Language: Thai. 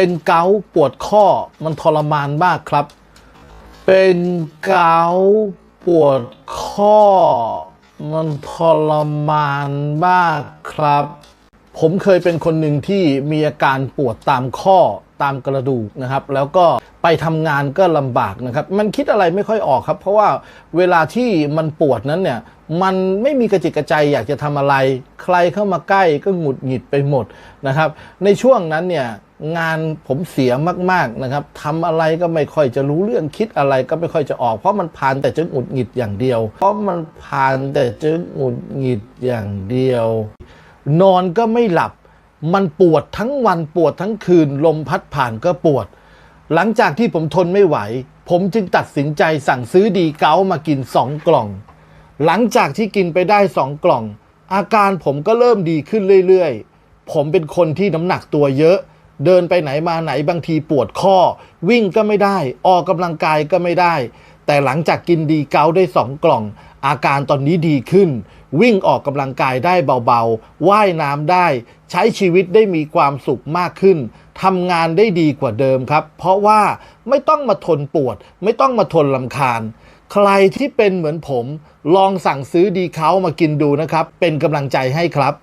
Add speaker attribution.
Speaker 1: เป็นเกาปวดข้อมันทรมานมากครับ เป็นเกาปวดข้อ มันทรมานมากครับ ผมเคยเป็นคนหนึ่งที่มีอาการปวดตามข้อตามกระดูกนะครับ แล้วก็ไปทำงานก็ลำบากนะครับ มันคิดอะไรไม่ค่อยออกครับ เพราะว่าเวลาที่มันปวดนั้นเนี่ยมันไม่มีกระจิกกระใจอยากจะทำอะไร ใครเข้ามาใกล้ก็หงุดหงิดไปหมดนะครับ ในช่วงนั้นเนี่ย งานผมเสียมากๆนะครับทำอะไรก็ไม่ค่อยจะรู้เรื่องคิดอะไรก็ไม่ค่อยจะออก เพราะมันผ่านแต่จะหงุดหงิดอย่างเดียว เพราะมันผ่านแต่จะหงุดหงิดอย่างเดียว นอนก็ไม่หลับ มันปวดทั้งวันปวดทั้งคืน ลมพัดผ่านก็ปวด หลังจากที่ผมทนไม่ไหว ผมจึงตัดสินใจสั่งซื้อดีเกามากินสองกล่อง หลังจากที่กินไปได้สองกล่อง อาการผมก็เริ่มดีขึ้นเรื่อยๆ ผมเป็นคนที่น้ำหนักตัวเยอะ เดินไปไหนมาไหนบางทีปวดข้อ วิ่งก็ไม่ได้ ออกกำลังกายก็ไม่ได้ แต่หลังจากกินดีเกาได้สองกล่อง อาการตอนนี้ดีขึ้น วิ่งออกกำลังกายได้เบาๆ ว่ายน้ำได้ ใช้ชีวิตได้มีความสุขมากขึ้นทำงานได้ดีกว่าเดิมครับ เพราะว่าไม่ต้องมาทนปวด ไม่ต้องมาทนลำคาญ ใครที่เป็นเหมือนผม ลองสั่งซื้อดีเขามากินดูนะครับ เป็นกำลังใจให้ครับ